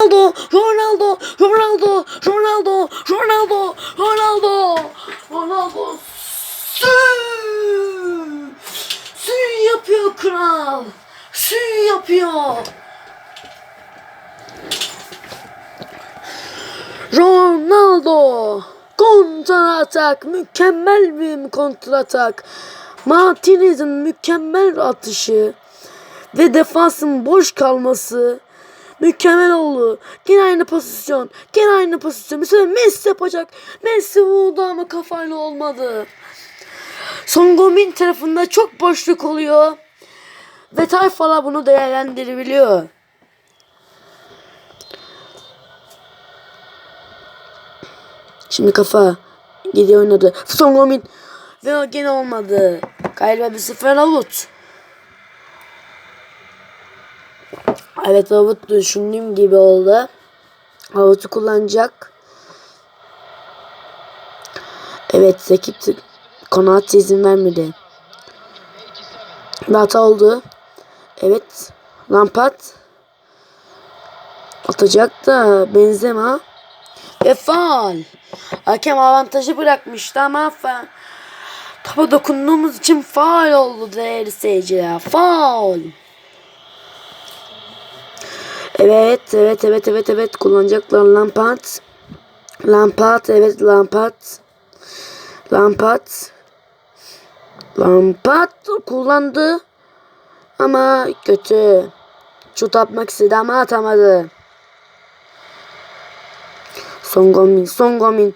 Ronaldo, Ronaldo, Ronaldo, Ronaldo, Ronaldo, Ronaldo, Ronaldo. Sü! Sü yapıyor kral. Sü yapıyor. Ronaldo. Kontra atak. Mükemmel bir kontra atak. Martinez'in mükemmel atışı ve defansın boş kalması mükemmel oldu. Yine aynı pozisyon. Yine aynı pozisyon. Mesela Messi yapacak. Messi vurdu ama kafayla olmadı. Son Gomin tarafında çok boşluk oluyor. Ve tayfalar bunu değerlendirebiliyor. Şimdi kafa gidiyor oynadı. Son Gomin ve gene olmadı. Galiba bir sıfır avut. Evet avut düşündüğüm gibi oldu. Avutu kullanacak. Evet rakip Konat izin vermedi. Bir hata oldu. Evet. Lampard atacak da Benzema ve faul. Hakem avantajı bırakmıştı ama fa topa dokunduğumuz için faul oldu değerli seyirciler. Faul. Evet, evet, evet, evet, evet. Kullanacaklar Lampard. Lampard, evet Lampard. Lampard. Lampard kullandı. Ama kötü. Şut atmak istedi ama atamadı. Son Gomin, Son Gomin.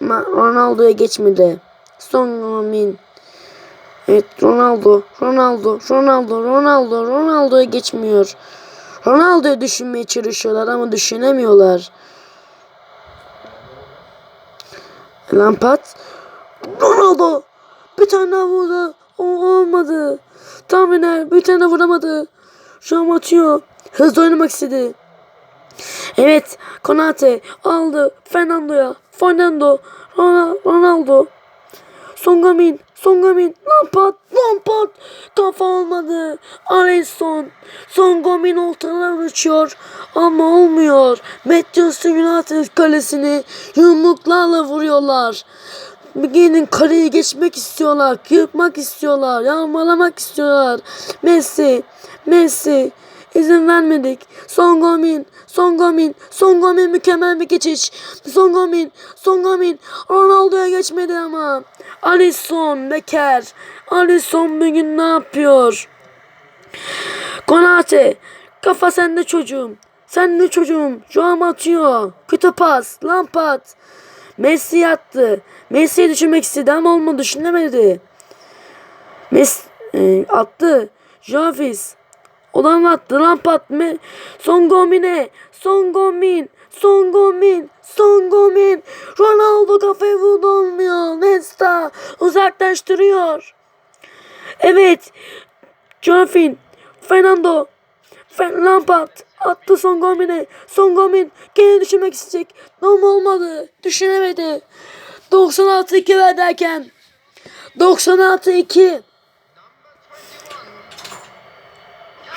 Ama Ronaldo'ya geçmedi. Son Gomin. Evet Ronaldo, Ronaldo, Ronaldo, Ronaldo, Ronaldo'ya geçmiyor. Ronaldo'yu düşünmeye çalışıyorlar ama düşünemiyorlar. Lampard. Ronaldo. Bir tane daha vurdu. O olmadı. Tahminer bir tane vuramadı. Şu an atıyor. Hızlı oynamak istedi. Evet. Konate aldı. Fernando'ya. Fernando. Ronaldo. Songamin. Songamin. Lampard. Lampard. Kafa olmadı. Alisson. Songamin ortadan uçuyor. Ama olmuyor. Manchester United kalesini yumruklarla vuruyorlar. Gelin kaleyi geçmek istiyorlar. Yıkmak istiyorlar. Yağmalamak istiyorlar. Messi. Messi. İzin vermedik. Son Gomin, Son Gomin, mükemmel bir geçiş. Son Gomin, Son Gomin. Ronaldo'ya geçmedi ama. Alisson, Becker. Alisson bugün ne yapıyor? Konate. Kafa sende çocuğum. Sen de çocuğum. An atıyor. Kötü pas. Lampard. Messi yattı. Messi'yi düşürmek istedi ama olmadı. Düşünemedi. Messi e, attı. Javis. Olan attı. Lampard mı? Son Gomine. Son Gomin. Son Gomin. Son Gomin. Ronaldo kafayı vurdu olmuyor. Nesta uzaklaştırıyor. Evet. Jonathan. Fernando. Fer Lampard attı son Gomin'e. Son Gomin gene düşürmek isteyecek. Ama olmadı. Düşünemedi. 96-2 ver derken. 96-2.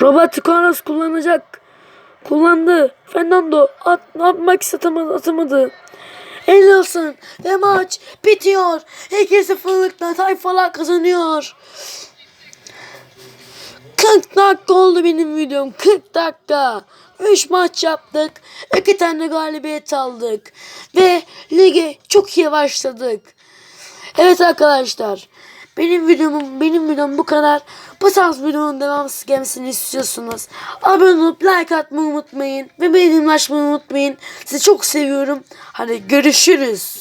Robert Carlos kullanacak. Kullandı. Fernando at, atmak istedi atamadı. El olsun ve maç bitiyor. 2-0'lıkla tayfalar kazanıyor. 40 dakika oldu benim videom. 40 dakika. 3 maç yaptık. 2 tane galibiyet aldık. Ve lige çok iyi başladık. Evet arkadaşlar. Benim videom benim videom bu kadar. Bu tarz videonun devamlısı gelmesini istiyorsunuz. Abone olup like atmayı unutmayın. Ve benim açmayı unutmayın. Sizi çok seviyorum. Hadi görüşürüz.